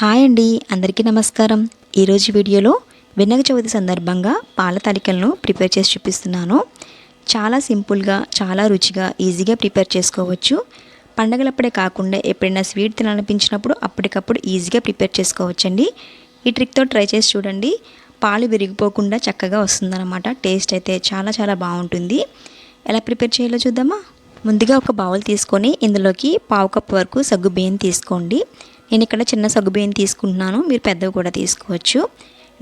Hi అండి అందరికీ నమస్కారం. ఈరోజు వీడియోలో వినాయక చవితి సందర్భంగా పాల తాలికలను ప్రిపేర్ చేసి చూపిస్తున్నాను. చాలా సింపుల్గా చాలా రుచిగా ఈజీగా ప్రిపేర్ చేసుకోవచ్చు. పండగలప్పుడే కాకుండా ఎప్పుడైనా స్వీట్ తినాలనిపించినప్పుడు అప్పటికప్పుడు ఈజీగా ప్రిపేర్ చేసుకోవచ్చండి. ఈ ట్రిక్తో ట్రై చేసి చూడండి. పాలు విరిగిపోకుండా చక్కగా వస్తుందన్నమాట. టేస్ట్ అయితే చాలా చాలా బాగుంటుంది. ఎలా ప్రిపేర్ చేయాలో చూద్దామా? ముందుగా ఒక బౌల్ తీసుకొని ఇందులోకి పావు కప్ వరకు సగ్గు బియ్యం తీసుకోండి. నేను ఇక్కడ చిన్న సగ్గుబియ్యం తీసుకుంటున్నాను. మీరు పెద్దవి కూడా తీసుకోవచ్చు.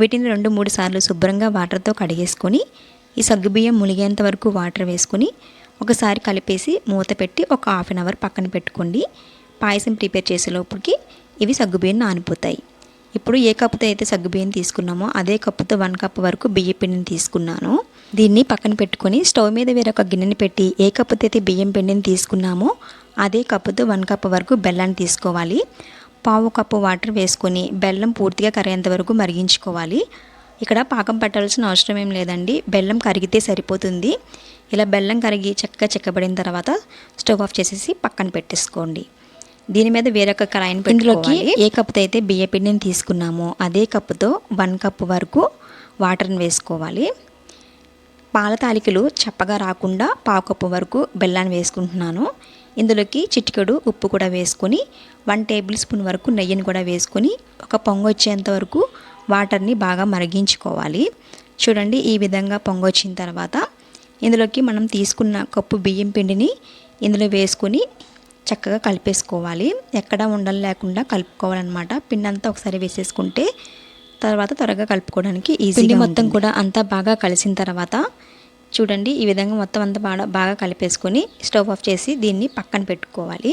వీటిని రెండు మూడు సార్లు శుభ్రంగా వాటర్తో కడిగేసుకొని ఈ సగ్గుబియ్యం మునిగేంత వరకు వాటర్ వేసుకొని ఒకసారి కలిపేసి మూత పెట్టి ఒక హాఫ్ అన్ అవర్ పక్కన పెట్టుకోండి. పాయసం ప్రిపేర్ చేసే లోపలికి ఇవి సగ్గుబియ్యం నానిపోతాయి. ఇప్పుడు ఏ కప్పుతో అయితే సగ్గుబియ్యం తీసుకున్నామో అదే కప్పుతో వన్ కప్ వరకు బియ్య పిండిని తీసుకున్నాను. దీన్ని పక్కన పెట్టుకొని స్టవ్ మీద వేరొక గిన్నెని పెట్టి ఏ కప్పుతో అయితే బియ్యం పిండిని తీసుకున్నామో అదే కప్పుతో వన్ కప్ వరకు బెల్లాన్ని తీసుకోవాలి. పావు కప్పు వాటర్ వేసుకొని బెల్లం పూర్తిగా కరిగేంత వరకు మరిగించుకోవాలి. ఇక్కడ పాకం పట్టాల్సిన అవసరం ఏం లేదండి. బెల్లం కరిగితే సరిపోతుంది. ఇలా బెల్లం కరిగి చక్కగా చెక్కబడిన తర్వాత స్టవ్ ఆఫ్ చేసేసి పక్కన పెట్టేసుకోండి. దీని మీద వేరొక కళాయిని పెట్టుకోవాలి. ఏ కప్పుతో అయితే బియ్య పిండిని తీసుకున్నామో అదే కప్పుతో వన్ కప్ వరకు వాటర్ని వేసుకోవాలి. పాల తాలికలు చప్పగా రాకుండా పావు కప్పు వరకు బెల్లాన్ని వేసుకుంటున్నాను. ఇందులోకి చిటికెడు ఉప్పు కూడా వేసుకొని వన్ టేబుల్ స్పూన్ వరకు నెయ్యిని కూడా వేసుకొని ఒక పొంగు వచ్చేంత వరకు వాటర్ని బాగా మరిగించుకోవాలి. చూడండి ఈ విధంగా పొంగు వచ్చిన తర్వాత ఇందులోకి మనం తీసుకున్న కప్పు బియ్యం పిండిని ఇందులో వేసుకొని చక్కగా కలిపేసుకోవాలి. ఎక్కడ ఉండలు లేకుండా కలుపుకోవాలన్నమాట. పిండి అంతా ఒకసారి వేసేసుకుంటే తర్వాత త్వరగా కలుపుకోవడానికి ఈజీ మొత్తం కూడా అంతా బాగా కలిసిన తర్వాత చూడండి ఈ విధంగా మొత్తం అంతా బాగా బాగా కలిపేసుకొని స్టవ్ ఆఫ్ చేసి దీన్ని పక్కన పెట్టుకోవాలి.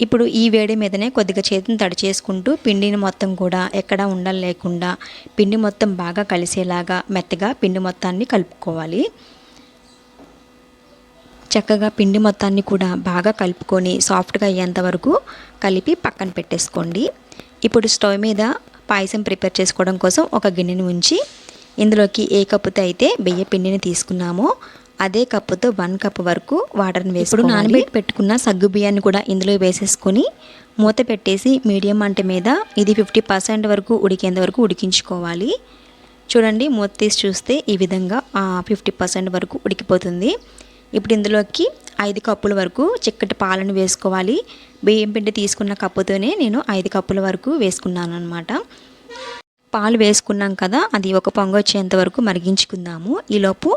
ఇప్పుడు ఈ వేడి మీదనే కొద్దిగా చేతిని తడి చేసుకుంటూ పిండిని మొత్తం కూడా ఎక్కడ ఉండలు లేకుండా పిండి మొత్తం బాగా కలిసేలాగా మెత్తగా పిండి మొత్తాన్ని కలుపుకోవాలి. చక్కగా పిండి మొత్తాన్ని కూడా బాగా కలుపుకొని సాఫ్ట్గా అయ్యేంత వరకు కలిపి పక్కన పెట్టేసుకోండి. ఇప్పుడు స్టవ్ మీద పాయసం ప్రిపేర్ చేసుకోవడం కోసం ఒక గిన్నెని ఉంచి ఇందులోకి ఏ కప్పుతో అయితే బియ్య పిండిని తీసుకున్నామో అదే కప్పుతో వన్ కప్ వరకు వాటర్ని వేసి ఇప్పుడు నానబెట్టి పెట్టుకున్న సగ్గు బియ్యాన్ని కూడా ఇందులో వేసేసుకొని మూత పెట్టేసి మీడియం మంట మీద ఇది ఫిఫ్టీ పర్సెంట్ వరకు ఉడికేంత వరకు ఉడికించుకోవాలి. చూడండి మూత తీసి చూస్తే ఈ విధంగా ఫిఫ్టీ పర్సెంట్ వరకు ఉడికిపోతుంది. ఇప్పుడు ఇందులోకి ఐదు కప్పుల వరకు చిక్కటి పాలను వేసుకోవాలి. బియ్యం పిండి తీసుకున్న కప్పుతోనే నేను ఐదు కప్పుల వరకు వేసుకున్నాను అనమాట పాలు వేసుకున్నాం కదా అది ఒక పొంగ వచ్చేంత వరకు మరిగించుకుందాము. ఈలోపు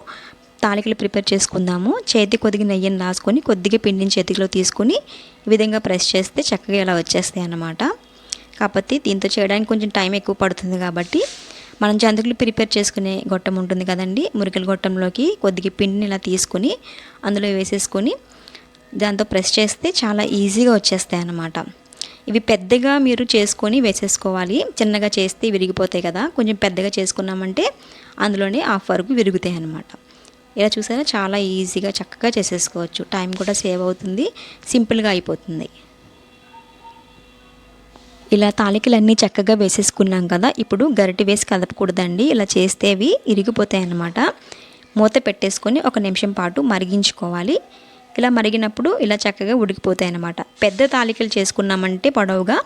తాలికలు ప్రిపేర్ చేసుకుందాము. చేతి కొద్దిగా నెయ్యిని రాసుకొని కొద్దిగా పిండిని చేతిలో తీసుకొని ఈ విధంగా ప్రెస్ చేస్తే చక్కగా ఇలా వచ్చేస్తాయి అన్నమాట. కాకపోతే దీంతో చేయడానికి కొంచెం టైం ఎక్కువ పడుతుంది కాబట్టి మనం జంతికలు ప్రిపేర్ చేసుకునే గొట్టం ఉంటుంది కదండి. మురికల గొట్టంలోకి కొద్దిగా పిండిని ఇలా తీసుకొని అందులో వేసేసుకొని దాంతో ప్రెస్ చేస్తే చాలా ఈజీగా వచ్చేస్తాయి అన్నమాట. ఇవి పెద్దగా మీరు చేసుకొని వేసేసుకోవాలి. చిన్నగా చేస్తే విరిగిపోతాయి కదా. కొంచెం పెద్దగా చేసుకున్నామంటే అందులోనే హాఫ్ వరకు విరుగుతాయి అన్నమాట. ఇలా చూసారా? చాలా ఈజీగా చక్కగా చేసేసుకోవచ్చు. టైం కూడా సేవ్ అవుతుంది. సింపుల్గా అయిపోతుంది. ఇలా తాలికలన్నీ చక్కగా వేసేసుకున్నాం కదా. ఇప్పుడు గరిటి వేసి కదపకూడదండి. ఇలా చేస్తే అవి ఇరిగిపోతాయి అన్నమాట. మూత పెట్టేసుకొని ఒక నిమిషం పాటు మరిగించుకోవాలి. ఇలా మరిగినప్పుడు ఇలా చక్కగా ఉడికిపోతాయి అన్నమాట. పెద్ద తాలికలు చేసుకున్నామంటే పొడవుగా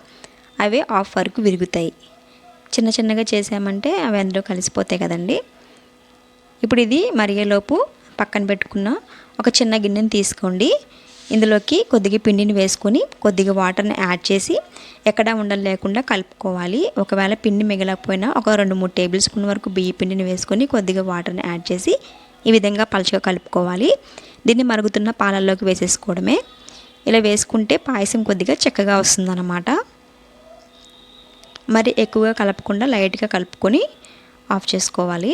అవి ఆఫ్ వరకు విరుగుతాయి. చిన్న చిన్నగా చేసామంటే అవి అందులో కలిసిపోతాయి కదండి. ఇప్పుడు ఇది మరిగేలోపు పక్కన పెట్టుకున్న ఒక చిన్న గిన్నెని తీసుకోండి. ఇందులోకి కొద్దిగా పిండిని వేసుకొని కొద్దిగా వాటర్ని యాడ్ చేసి ఎక్కడ ఉండలు లేకుండా కలుపుకోవాలి. ఒకవేళ పిండి మిగలకపోయినా ఒక రెండు మూడు టేబుల్ స్పూన్ వరకు బియ్య పిండిని వేసుకొని కొద్దిగా వాటర్ని యాడ్ చేసి ఈ విధంగా పలుచగా కలుపుకోవాలి. దీన్ని మరుగుతున్న పాలల్లోకి వేసేసుకోవడమే. ఇలా వేసుకుంటే పాయసం కొద్దిగా చక్కగా వస్తుందన్నమాట. మరి ఎక్కువగా కలపకుండా లైట్గా కలుపుకొని ఆఫ్ చేసుకోవాలి.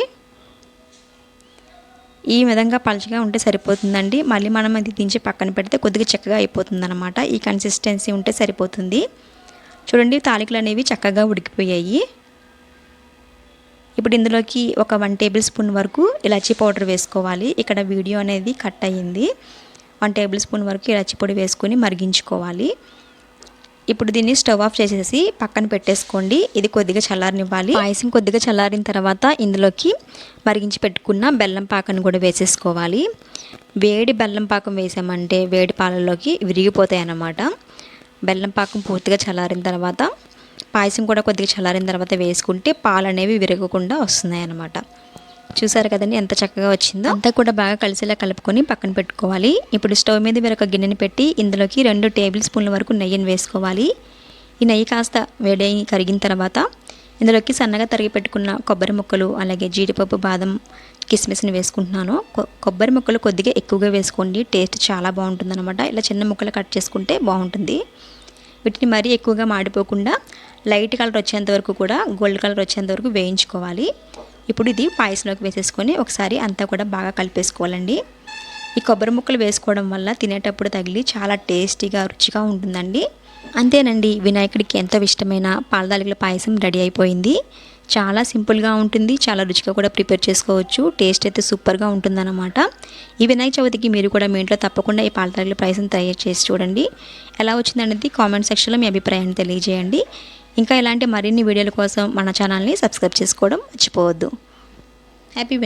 ఈ విధంగా పలుచగా ఉంటే సరిపోతుందండి. మళ్ళీ మనం అది దించి పక్కన పెడితే కొద్దిగా చక్కగా అయిపోతుంది అనమాట ఈ కన్సిస్టెన్సీ ఉంటే సరిపోతుంది. చూడండి తాలికలు అనేవి చక్కగా ఉడికిపోయాయి. ఇప్పుడు ఇందులోకి ఒక వన్ టేబుల్ స్పూన్ వరకు ఇలాచీ పౌడర్ వేసుకోవాలి. ఇక్కడ వీడియో అనేది కట్ అయ్యింది. వన్ టేబుల్ స్పూన్ వరకు ఇలాచి పొడి వేసుకొని మరిగించుకోవాలి. ఇప్పుడు దీన్ని స్టవ్ ఆఫ్ చేసేసి పక్కన పెట్టేసుకోండి. ఇది కొద్దిగా చల్లారనివ్వాలి. పాయసం కొద్దిగా చల్లారిన తర్వాత ఇందులోకి మరిగించి పెట్టుకున్న బెల్లం పాకను కూడా వేసేసుకోవాలి. వేడి బెల్లం పాకం వేసామంటే వేడి పాలల్లోకి విరిగిపోతాయి అన్నమాట బెల్లం పాకం పూర్తిగా చల్లారిన తర్వాత పాయసం కూడా కొద్దిగా చల్లారిన తర్వాత వేసుకుంటే పాలు అనేవి విరగకుండా వస్తున్నాయి అన్నమాట చూసారు కదండి ఎంత చక్కగా వచ్చిందో? అంతా కూడా బాగా కలిసేలా కలుపుకొని పక్కన పెట్టుకోవాలి. ఇప్పుడు స్టవ్ మీద వేరొక గిన్నెని పెట్టి ఇందులోకి రెండు టేబుల్ స్పూన్ల వరకు నెయ్యిని వేసుకోవాలి. ఈ నెయ్యి కాస్త వేడి కరిగిన తర్వాత ఇందులోకి సన్నగా తరిగి పెట్టుకున్న కొబ్బరి ముక్కలు అలాగే జీడిపప్పు బాదం కిస్మిస్ని వేసుకుంటున్నాను. కొబ్బరి ముక్కలు కొద్దిగా ఎక్కువగా వేసుకోండి. టేస్ట్ చాలా బాగుంటుందన్నమాట. ఇలా చిన్న ముక్కలు కట్ చేసుకుంటే బాగుంటుంది. వీటిని మరీ ఎక్కువగా మాడిపోకుండా లైట్ కలర్ వచ్చేంత వరకు కూడా గోల్డ్ కలర్ వచ్చేంత వరకు వేయించుకోవాలి. ఇప్పుడు ఇది పాయసంలోకి వేసేసుకొని ఒకసారి అంతా కూడా బాగా కలిపేసుకోవాలండి. ఈ కొబ్బరి ముక్కలు వేసుకోవడం వల్ల తినేటప్పుడు తగిలి చాలా టేస్టీగా రుచిగా ఉంటుందండి. అంతేనండి వినాయకుడికి ఎంతో ఇష్టమైన పాలదాలికల పాయసం రెడీ అయిపోయింది. చాలా సింపుల్గా ఉంటుంది చాలా రుచిగా కూడా ప్రిపేర్ చేసుకోవచ్చు టేస్ట్ అయితే సూపర్గా ఉంటుందన్నమాట. ఈ వినాయక చవితికి మీరు కూడా మీ ఇంట్లో తప్పకుండా ఈ పాలదాలికల పాయసం తయారు చేసి చూడండి. ఎలా వచ్చిందనేది కామెంట్ సెక్షన్లో మీ అభిప్రాయాన్ని తెలియజేయండి. ఇంకా ఇలాంటి మరిన్ని వీడియోల కోసం మన ఛానల్ని సబ్స్క్రైబ్ చేసుకోవడం మర్చిపోవద్దు. హ్యాపీ